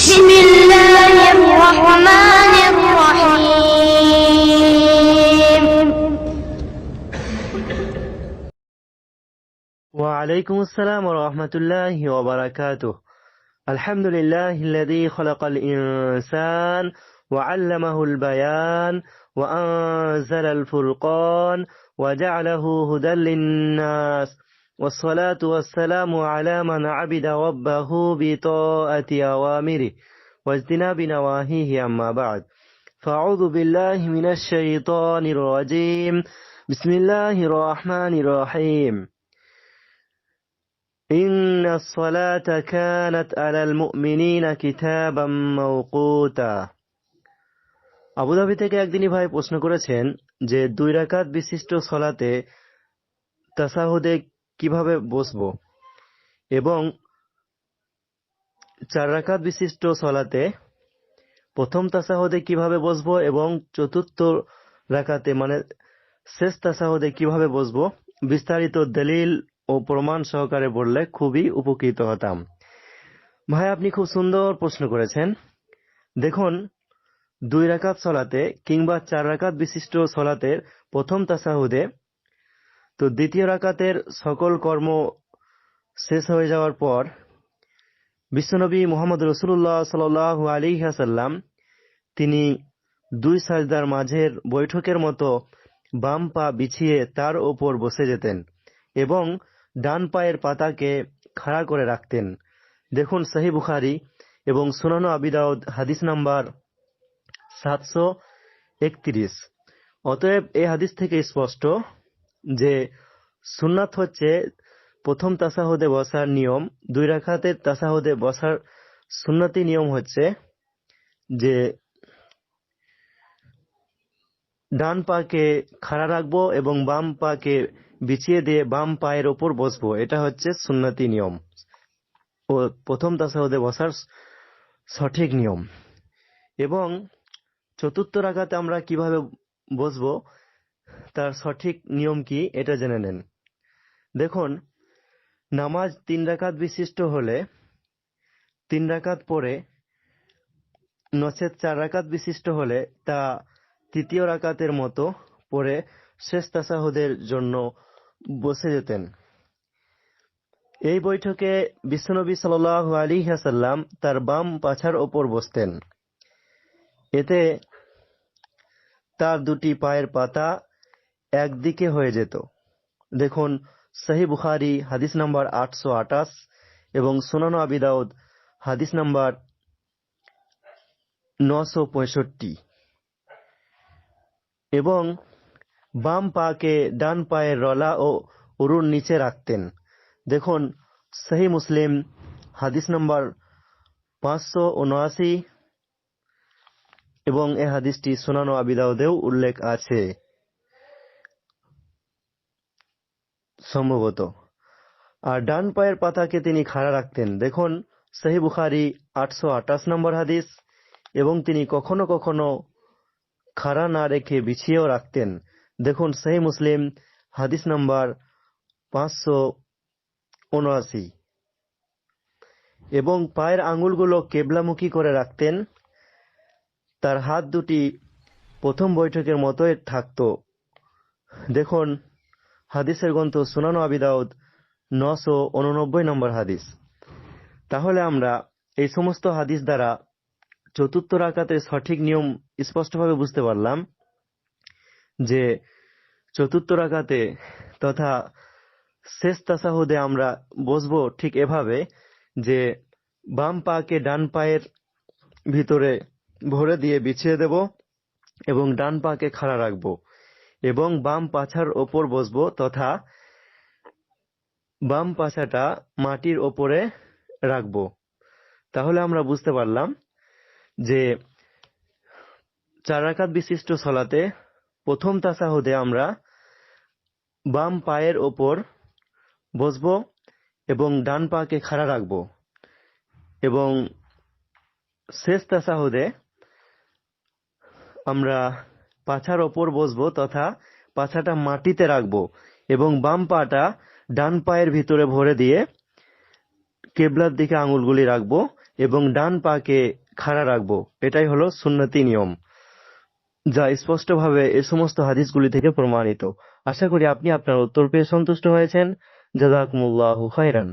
بسم الله الرحمن الرحيم. وعليكم السلام ورحمة الله وبركاته. الحمد لله الذي خلق الإنسان وعلمه البيان وأنزل الفرقان وجعله هدى للناس والصلاة والسلام على من عبد ربه بطاعة أوامره واجتناب نواهيه أما بعد فأعوذ بالله من الشيطان الرجيم بسم الله الرحمن الرحيم إن الصلاة كانت على المؤمنين كتابا موقوتا Abu Dhabi থেকে একদিনই ভাই প্রশ্ন করেছেন যে দুই রাকাত বিশিষ্ট সলাতে তাসাহুদে কীভাবে বসবো? এবং চার রাকাত বিশিষ্ট সলাতে প্রথম তাসাহদে কীভাবে বসবো এবং চতুর্থ রাকাতে মানে শেষ তাসাহদে কীভাবে বসবো? বিস্তারিত দলিল ও প্রমাণ সহকারে বললে খুবই উপকৃত হতাম। ভাই, আপনি খুব সুন্দর প্রশ্ন করেছেন। দেখুন, দুই রাকাত সলাতে কিংবা চার রাকাত বিশিষ্ট সলাতের প্রথম তাসাহুদে তো দ্বিতীয় রাকাতের সকল কর্ম শেষ হয়ে যাওয়ার পর বিশ্বনবী মোহাম্মদ রসুল্লাহ সাল আলী হাসাল্লাম তিনি দুই সাজদার মাঝের বৈঠকের মতো বাম পা বিছিয়ে তার ওপর বসে যেতেন এবং ডান পায়ের পাতাকে খাড়া করে রাখতেন। দেখুন সহি বুখারি এবং সুনানো আবিদাউদ হাদিস নাম্বার সাতশো একত্রিশ। অতএব এই হাদিস থেকে স্পষ্ট যে সুন্নাত হচ্ছে প্রথম তাসাহুদে বসার নিয়ম, দুই রাখাতের তাসাহুদে বসার সুন্নতি নিয়ম হচ্ছে যে ডান পাকে খাড়া রাখব এবং বাম পাকে বিছিয়ে দিয়ে বাম পায়ের ওপর বসবো। এটা হচ্ছে সুন্নতি নিয়ম। ও প্রথম তাসাহুদে বসার সঠিক নিয়ম। এবং চতুর্থ রাখাতে আমরা কীভাবে বসবো? তার সঠিক নিয়ম কি এটা জেনে নেন। দেখুন, নামাজ তিন রাকাত বিশিষ্ট হলে, তিন রাকাত পরে নচেত চার রাকাত বিশিষ্ট হলে তা তৃতীয় রাকাতের মতো পরে শেষ তাসাহুদের জন্য বসে যেতেন। এই বৈঠকে বিশ্বনবী সাল আলী হাসাল্লাম তার বাম পাছার ওপর বসতেন। এতে তার দুটি পায়ের পাতা একদিকে হয়ে যেত। দেখুন, সহি বুখারি, হাদিস নাম্বার আটশো আটাশ এবং সোনানো আবিদাউদ হাদিস নাম্বার নশো পঁয়ষট্টি। এবং বাম পাকে ডান পায়ের রলা ও উরুর নিচে রাখতেন। দেখুন, সহি মুসলিম, হাদিস নাম্বার পাঁচশো উনআশি এবং এ হাদিসটি সোনানো আবিদাউদেও উল্লেখ আছে। সম্ভবত আর ডান পায়ের পাতাকে তিনি খাড়া রাখতেন। দেখুন, সহি বুখারি আটশো আঠাশ নম্বর হাদিস, এবং তিনি কখনো কখনো খাড়া না রেখে বিছিয়েও রাখতেন। দেখুন, সহি মুসলিম, হাদিস নাম্বার পাঁচশো উনআশি। এবং পায়ের আঙুলগুলো কেবলামুখী করে রাখতেন। তার হাত দুটি প্রথম বৈঠকের মতোই থাকত। দেখুন হাদিসের গ্রন্থ সুনানো আবিদাউদ নশো উননব্বই নম্বর হাদিস। তাহলে আমরা এই সমস্ত হাদিস দ্বারা চতুর্থ রাকাতের সঠিক নিয়ম স্পষ্টভাবে বুঝতে পারলাম যে চতুর্থ রাকাতে তথা শেষ তাসাহুদে আমরা বসবো ঠিক এভাবে যে বাম পাকে ডান পায়ের ভিতরে ভরে দিয়ে বিছিয়ে দেব এবং ডান পাকে খাড়া রাখব। এবং বাম পাছার ওপর বসবো তথা বাম পাছাটা মাটির ওপরে রাখব। তাহলে আমরা বুঝতে পারলাম যে চার রাকাত বিশিষ্ট সলাতে প্রথম তাসাহুদে আমরা বাম পায়ের ওপর বসবো এবং ডান পাকে খাড়া রাখব এবং শেষ তাসাহুদে আমরা পাছার ওপর বসবো তথা পাছাটা মাটিতে রাখব এবং বাম পাটা ডান পায়ের ভিতরে ভরে দিয়ে কেবলার দিকে আঙুলগুলি রাখব এবং ডান পাকে খাড়া রাখব। এটাই হলো সুন্নতি নিয়ম। যা স্পষ্টভাবে এ সমস্ত হাদিসগুলি থেকে প্রমাণিত। আশা করি আপনি আপনার উত্তর পেয়ে সন্তুষ্ট হয়েছেন। জাযাকুমুল্লাহু খাইরান